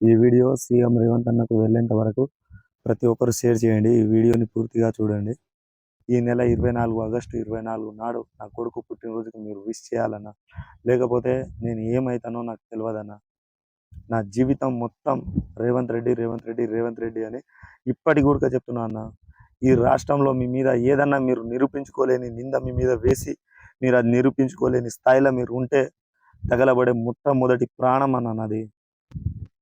ఈ video CM Revanth అన్నకు వెళ్ళేంత వరకు ప్రతి ఒక్కరు షేర్ చేయండి. ఈ వీడియోని పూర్తిగా చూడండి. ఈ నెల ఇరవై నాలుగు ఆగస్టు ఇరవై నాలుగు నాడు నా కొడుకు పుట్టినరోజుకి మీరు విష్ చేయాలన్నా లేకపోతే నేను ఏమవుతానో నాకు తెలియదన్నా నా జీవితం మొత్తం రేవంత్ రెడ్డి రేవంత్ రెడ్డి రేవంత్ రెడ్డి అని ఇప్పటికి కూడా చెప్తున్నా అన్న ఈ రాష్ట్రంలో మీ మీద ఏదన్నా మీరు నిరూపించుకోలేని నింద మీ మీద వేసి మీరు అది నిరూపించుకోలేని స్థాయిలో మీరు ఉంటే తగలబడే మొట్టమొదటి ప్రాణం అన్నది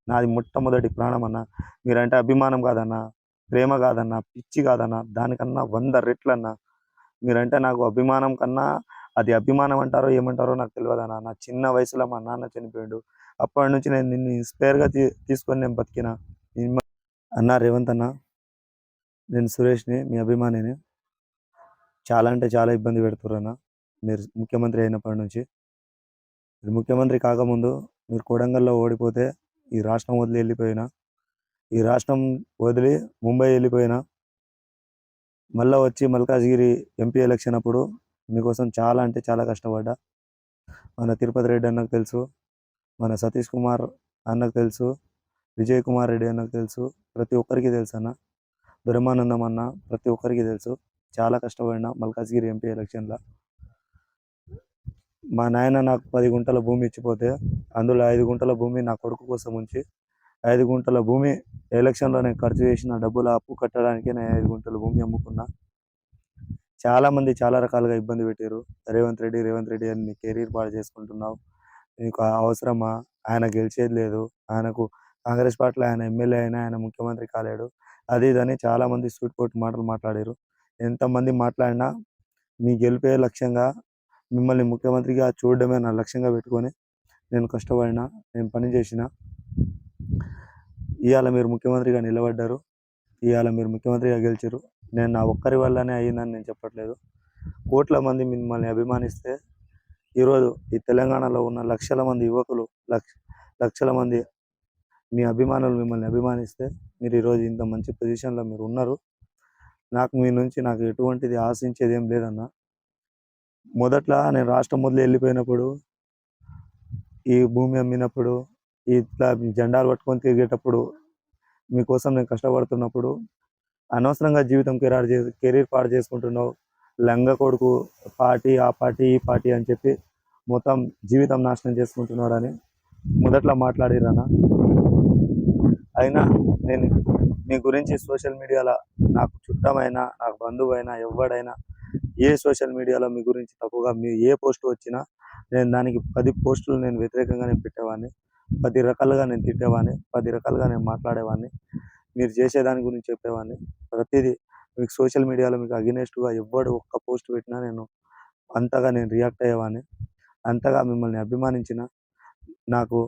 నాది మొట్టమొదటి ప్రాణం అన్న. మీరంటే అభిమానం కాదన్నా ప్రేమ కాదన్నా పిచ్చి కాదన్నా దానికన్నా వంద రెట్లన్నా. మీరంటే నాకు అభిమానం కన్నా అది అభిమానం అంటారో ఏమంటారో నాకు తెలియదన్నా నా చిన్న వయసులో మా నాన్న చనిపోయాడు. అప్పటి నుంచి నేను నిన్ను ఇన్స్పైర్గా తీ తీసుకొని నేను బతికిన. అన్న రేవంత్ అన్న నేను సురేష్ని మీ అభిమానిని చాలా అంటే చాలా ఇబ్బంది పెడుతుర్రన్న మీరు ముఖ్యమంత్రి అయినప్పటి నుంచి. మీరు ముఖ్యమంత్రి కాకముందు మీరు కొడంగల్లో ఓడిపోతే ఈ రాష్ట్రం వదిలి వెళ్ళిపోయినా ఈ రాష్ట్రం వదిలి ముంబై వెళ్ళిపోయినా మళ్ళీ వచ్చి మల్కాజ్గిరి ఎంపీ ఎలక్షన్ అప్పుడు మీకోసం చాలా అంటే చాలా కష్టపడ్డా. మన తిరుపతి రెడ్డి అన్నకు తెలుసు మన సతీష్ కుమార్ అన్నకు తెలుసు విజయ్ కుమార్ రెడ్డి అన్నకు తెలుసు ప్రతి ఒక్కరికి తెలుసు అన్న. బ్రహ్మానందం అన్న ప్రతి ఒక్కరికి తెలుసు. చాలా కష్టపడినా మల్కాజ్గిరి ఎంపీ ఎలక్షన్లో మా నాయన నాకు పది గుంటల భూమి ఇచ్చిపోతే అందులో ఐదు గుంటల భూమి నా కొడుకు కోసం ఉంచి ఐదు గుంటల భూమి ఎలక్షన్లో నేను ఖర్చు చేసిన డబ్బులు అప్పు కట్టడానికి నేను ఐదు గుంటల భూమి అమ్ముకున్నా. చాలామంది చాలా రకాలుగా ఇబ్బంది పెట్టారు రేవంత్ రెడ్డి రేవంత్ రెడ్డి అని నీ కెరీర్ పాడు చేసుకుంటున్నావు. నీకు ఆ అవసరమా? ఆయన గెలిచేది లేదు. ఆయనకు కాంగ్రెస్ పార్టీలో ఆయన ఎమ్మెల్యే అయినా ఆయన ముఖ్యమంత్రి కాలేడు. అది ఇదని చాలామంది సూట్ కోట్ మాటలు మాట్లాడారు ఎంతమంది మాట్లాడినా మీ గెలిపే లక్ష్యంగా మిమ్మల్ని ముఖ్యమంత్రిగా చూడడమే నా లక్ష్యంగా పెట్టుకొని నేను కష్టపడిన నేను పని చేసిన ఇవాళ మీరు ముఖ్యమంత్రిగా నిలబడ్డారు ఇవాళ మీరు ముఖ్యమంత్రిగా గెలిచారు. నేను నా ఒక్కరి వల్లనే అయ్యిందని నేను చెప్పట్లేదు. కోట్ల మంది మిమ్మల్ని అభిమానిస్తే ఈరోజు ఈ తెలంగాణలో ఉన్న లక్షల మంది యువకులు లక్ష లక్షల మంది మీ అభిమానులు మిమ్మల్ని అభిమానిస్తే మీరు ఈరోజు ఇంత మంచి పొజిషన్లో మీరు ఉన్నారు. నాకు మీ నుంచి నాకు ఎటువంటిది ఆశించేది ఏం లేదన్నా మొదట్లో నేను రాష్ట్రం మొదలు వెళ్ళిపోయినప్పుడు ఈ భూమి అమ్మినప్పుడు ఇట్లా జెండాలు పట్టుకొని తిరిగేటప్పుడు మీకోసం నేను కష్టపడుతున్నప్పుడు అనవసరంగా జీవితం కెరీర్ చేసి కెరీర్ పాడు చేసుకుంటున్నావు లంగ కొడుకు పార్టీ ఆ పార్టీ ఈ పార్టీ అని చెప్పి మొత్తం జీవితం నాశనం చేసుకుంటున్నారని మొదట్లో మాట్లాడిరానా అయినా నేను మీ గురించి సోషల్ మీడియాలో నాకు చుట్టమైనా నాకు బంధువైనా ఎవడైనా ఏ సోషల్ మీడియాలో మీ గురించి తప్పుగా మీ ఏ పోస్ట్ వచ్చినా నేను దానికి పది పోస్టులు నేను వ్యతిరేకంగా నేను పెట్టేవాడిని. పది రకాలుగా నేను తిట్టేవాడిని. పది రకాలుగా నేను మాట్లాడేవాడిని. మీరు చేసే దాని గురించి చెప్పేవాడిని. ప్రతిదీ మీకు సోషల్ మీడియాలో మీకు అగెనెస్ట్గా ఎవ్వడు ఒక్క పోస్ట్ పెట్టినా నేను అంతగా నేను రియాక్ట్ అయ్యేవాడిని. అంతగా మిమ్మల్ని అభిమానించిన నాకు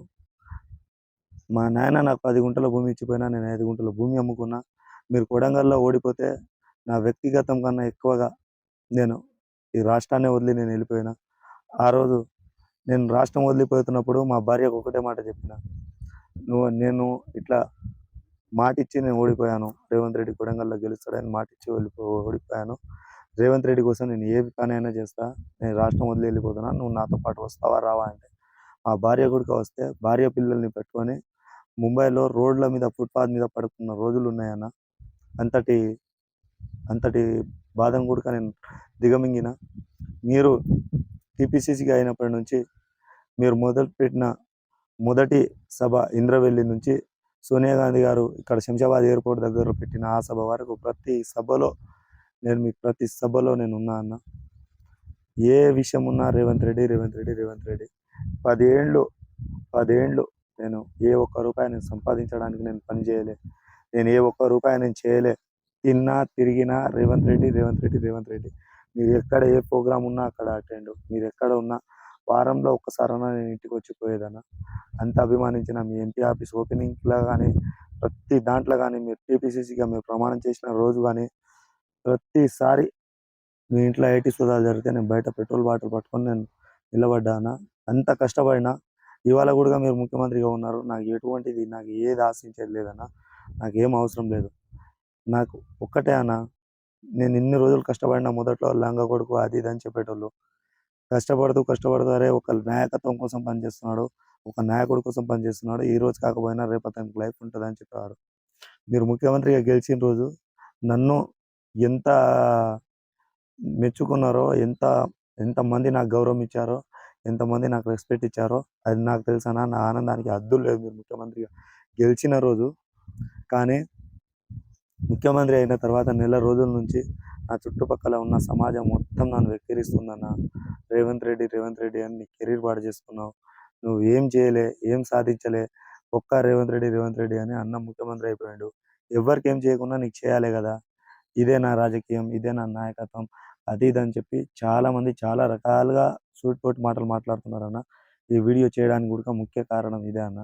మా నాయన నాకు పది గుంటల భూమి ఇచ్చిపోయినా నేను ఐదు గుంటల భూమి అమ్ముకున్నా మీరు కొడంగల్లో ఓడిపోతే నా వ్యక్తిగతం కన్నా ఎక్కువగా నేను ఈ రాష్ట్రాన్ని వదిలి నేను వెళ్ళిపోయినా. ఆ రోజు నేను రాష్ట్రం వదిలిపోతున్నప్పుడు మా భార్యకు ఒకటే మాట చెప్పిన. నువ్వు నేను ఇట్లా మాట ఇచ్చి నేను ఓడిపోయాను. రేవంత్ రెడ్డి కొడంగల్లో గెలుస్తాడని మాట ఇచ్చి వెళ్ళిపో ఓడిపోయాను. రేవంత్ రెడ్డి కోసం నేను ఏ పనైనా చేస్తా. నేను రాష్ట్రం వదిలి వెళ్ళిపోతున్నా. నువ్వు నాతో పాటు వస్తావా రావా అంటే. మా భార్య కూడా వస్తే భార్య పిల్లల్ని పెట్టుకొని ముంబైలో రోడ్ల మీద ఫుట్పాత్ మీద పడుకున్న రోజులు ఉన్నాయన్న. అంతటి అంతటి బాధను కూడా నేను దిగమింగిన. మీరు టీపీసీసీగా అయినప్పటి నుంచి మీరు మొదలుపెట్టిన మొదటి సభ ఇంద్రవెల్లి నుంచి సోనియా గాంధీ గారు ఇక్కడ శంషాబాద్ ఎయిర్పోర్ట్ దగ్గర పెట్టిన ఆ సభ వరకు ప్రతి సభలో నేను మీకు ప్రతి సభలో నేను ఉన్నా అన్న. ఏ విషయం ఉన్నా రేవంత్ రెడ్డి రేవంత్ రెడ్డి రేవంత్ రెడ్డి. పదేళ్ళు పదేళ్ళు నేను ఏ ఒక్క రూపాయి నేను సంపాదించడానికి నేను పని చేయలే. నేను ఏ ఒక్క రూపాయి నేను చేయలే. తిన్నా తిరిగినా రేవంత్ రెడ్డి రేవంత్ రెడ్డి రేవంత్ రెడ్డి. మీరు ఎక్కడ ఏ ప్రోగ్రామ్ ఉన్నా అక్కడ అటెండ్ మీరు ఎక్కడ ఉన్నా వారంలో ఒక్కసారైనా నేను ఇంటికి వచ్చిపోయేదన్నా అంత అభిమానించిన మీ ఎంపీ ఆఫీస్ ఓపెనింగ్లో కానీ ప్రతి దాంట్లో కానీ మీరు టీపీసీసీగా మీరు ప్రమాణం చేసిన రోజు కానీ ప్రతిసారి మీ ఇంట్లో ఐటీ సోదాలు జరిగితే నేను బయట పెట్రోల్ బాటిల్ పట్టుకొని నేను నిలబడ్డానా అంత కష్టపడినా ఇవాళ కూడా మీరు ముఖ్యమంత్రిగా ఉన్నారు. నాకు ఎటువంటిది నాకు ఏది ఆశించేది లేదన్నా నాకు ఏం అవసరం లేదు. నాకు ఒక్కటే అన్న నేను ఇన్ని రోజులు కష్టపడిన మొదట్లో లంగ కొడుకు అది ఇది అని చెప్పేటోళ్ళు కష్టపడుతూ కష్టపడుతూ అరే ఒక నాయకత్వం కోసం పనిచేస్తున్నాడు ఒక నాయకుడి కోసం పనిచేస్తున్నాడు ఈ రోజు కాకపోయినా రేపు అతనికి లైఫ్ ఉంటుందని చెప్పేవారు. మీరు ముఖ్యమంత్రిగా గెలిచిన రోజు నన్ను ఎంత మెచ్చుకున్నారో ఎంత ఎంతమంది నాకు గౌరవం ఇచ్చారో ఎంతమంది నాకు రెస్పెక్ట్ ఇచ్చారో అది నాకు తెలుసనా నా ఆనందానికి అద్దులు లేదు మీరు ముఖ్యమంత్రిగా గెలిచిన రోజు. కానీ ముఖ్యమంత్రి అయిన తర్వాత నెల రోజుల నుంచి నా చుట్టుపక్కల ఉన్న సమాజం మొత్తం నన్ను వెక్కిరిస్తుందన్న. రేవంత్ రెడ్డి రేవంత్ రెడ్డి అని నీ కెరీర్ పాడు చేసుకున్నావు. నువ్వు ఏం చేయలే ఏం సాధించలే ఒక్క రేవంత్ రెడ్డి రేవంత్ రెడ్డి అని అన్న ముఖ్యమంత్రి అయిపోయాడు. ఎవరికి ఏం చేయకుండా నీకు చేయాలి కదా. ఇదే నా రాజకీయం ఇదే నా నాయకత్వం అది ఇది అని చెప్పి చాలామంది చాలా రకాలుగా సూట్ పోటీ మాటలు మాట్లాడుతున్నారన్న ఈ వీడియో చేయడానికి కూడా ముఖ్య కారణం ఇదే అన్న.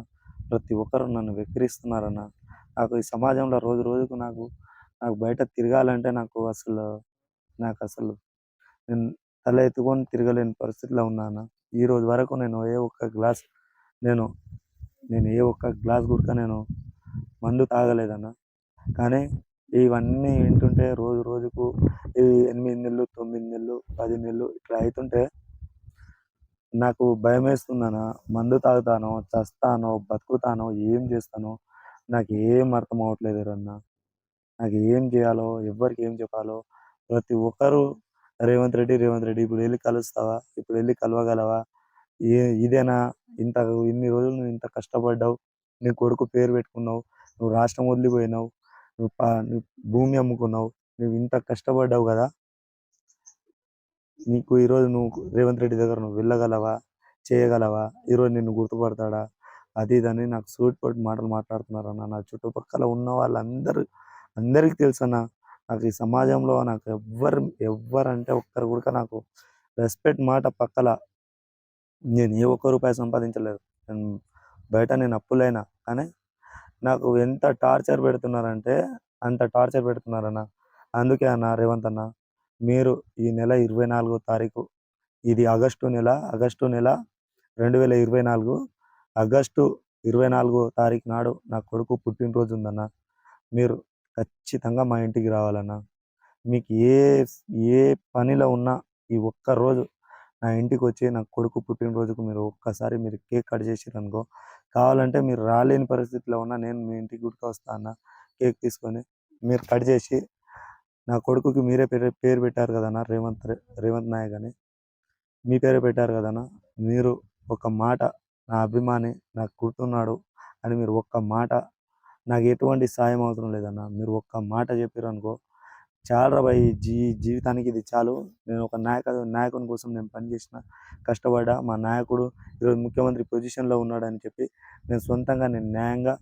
ప్రతి ఒక్కరు నన్ను వెక్కిరిస్తున్నారన్న. నాకు ఈ సమాజంలో రోజు రోజుకు నాకు నాకు బయట తిరగాలంటే నాకు అసలు నాకు అసలు నేను తల ఎత్తుకొని తిరగలేని పరిస్థితిలో ఉన్నాను. ఈ రోజు వరకు నేను ఏ ఒక్క గ్లాస్ నేను నేను ఏ ఒక్క గ్లాస్ కూడా నేను మందు తాగలేదన్న. కానీ ఇవన్నీ వింటుంటే రోజు రోజుకు ఈ ఎనిమిది నెలలు తొమ్మిది నెలలు పది నెలలు ఇట్లా అవుతుంటే నాకు భయం వేస్తుందన్న మందు తాగుతానో చస్తానో బతుకుతానో ఏం చేస్తానో నాకు ఏం అర్థం అవ్వట్లేదు రన్న. నాకు ఏం చేయాలో ఎవరికి ఏం చెప్పాలో. ప్రతి ఒక్కరు రేవంత్ రెడ్డి రేవంత్ రెడ్డి ఇప్పుడు వెళ్ళి కలుస్తావా? ఇప్పుడు వెళ్ళి కలవగలవా? ఏ ఇదేనా? ఇంత ఇన్ని రోజులు నువ్వు ఇంత కష్టపడ్డావు. నీ కొడుకు పేరు పెట్టుకున్నావు. నువ్వు రాష్ట్రం వదిలిపోయినావు. నువ్వు నువ్వు భూమి అమ్ముకున్నావు. నువ్వు ఇంత కష్టపడ్డావు కదా? నీకు ఈరోజు నువ్వు రేవంత్ రెడ్డి దగ్గర నువ్వు వెళ్ళగలవా? చేయగలవా? ఈరోజు నిన్ను గుర్తుపడతాడా? అది ఇదని నాకు సూటిపోటి మాటలు మాట్లాడుతున్నారు అన్న. నా చుట్టుపక్కల ఉన్న వాళ్ళందరూ అందరికీ తెలుసు అన్న. నాకు ఈ సమాజంలో నాకు ఎవ్వరు ఎవ్వరంటే ఒక్కరు కూడా నాకు రెస్పెక్ట్ మాట పక్కల నేను ఏ ఒక్క రూపాయి సంపాదించలేదు. నేను బయట నేను అప్పులైనా కానీ నాకు ఎంత టార్చర్ పెడుతున్నారంటే అంత టార్చర్ పెడుతున్నారన్న అందుకే అన్న రేవంత్ అన్న మీరు ఈ నెల ఇరవై నాలుగో తారీఖు ఇది ఆగస్టు నెల ఆగస్టు నెల రెండు వేల ఇరవై నాలుగు ఆగస్టు ఇరవై నాలుగో తారీఖు నాడు నా కొడుకు పుట్టినరోజు ఉందన్న. మీరు ఖచ్చితంగా మా ఇంటికి రావాలన్న. మీకు ఏ ఏ పనిలో ఉన్నా ఈ ఒక్క రోజు నా ఇంటికి వచ్చి నా కొడుకు పుట్టినరోజుకు మీరు ఒక్కసారి మీరు కేక్ కట్ చేసిర్రు కావాలంటే మీరు రాలేని పరిస్థితిలో ఉన్నా నేను మీ ఇంటికి గుర్తు వస్తా అన్న. కేక్ తీసుకొని మీరు కట్ చేసి నా కొడుకుకి మీరే పేరు పేరు పెట్టారు కదన్నా రేవంత్ రేవంత్ నాయక్ అని. మీ పేరే పెట్టారు కదన్నా. మీరు ఒక మాట నా అభిమాని నాకు గుర్తున్నాడు అని మీరు ఒక్క మాట నాకు ఎటువంటి సాయం అవసరం లేదన్న మీరు ఒక్క మాట చెప్పారు అనుకో చాలా బాయ్ జీ జీవితానికి ఇది చాలు. నేను ఒక నాయక నాయకుని కోసం నేను పనిచేసిన కష్టపడ్డా మా నాయకుడు ఈరోజు ముఖ్యమంత్రి పొజిషన్లో ఉన్నాడని చెప్పి నేను సొంతంగా నేను న్యాయంగా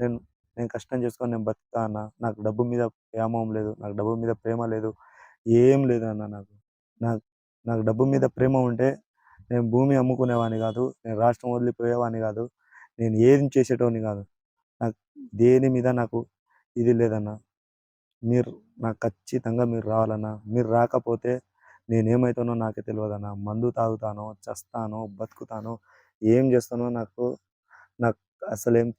నేను నేను కష్టం చేసుకొని నేను బతుకుతా అన్న. నాకు డబ్బు మీద వ్యామోహం లేదు నాకు డబ్బు మీద ప్రేమ లేదు ఏం లేదు అన్న నాకు. నాకు నాకు డబ్బు మీద ప్రేమ ఉంటే నేను భూమి అమ్ముకునేవాడిని కాదు నేను రాష్ట్రం వదిలిపోయేవాడిని కాదు నేను ఏది చేసేటోని కాదు. నాకు దేని మీద నాకు ఇది లేదన్నా మీరు నాకు ఖచ్చితంగా మీరు రావాలన్నా మీరు రాకపోతే నేనేమవుతానో నాకే తెలియదన్నా మందు తాగుతానో చస్తానో బతుకుతానో ఏం చేస్తానో నాకు నాకు అసలు ఏం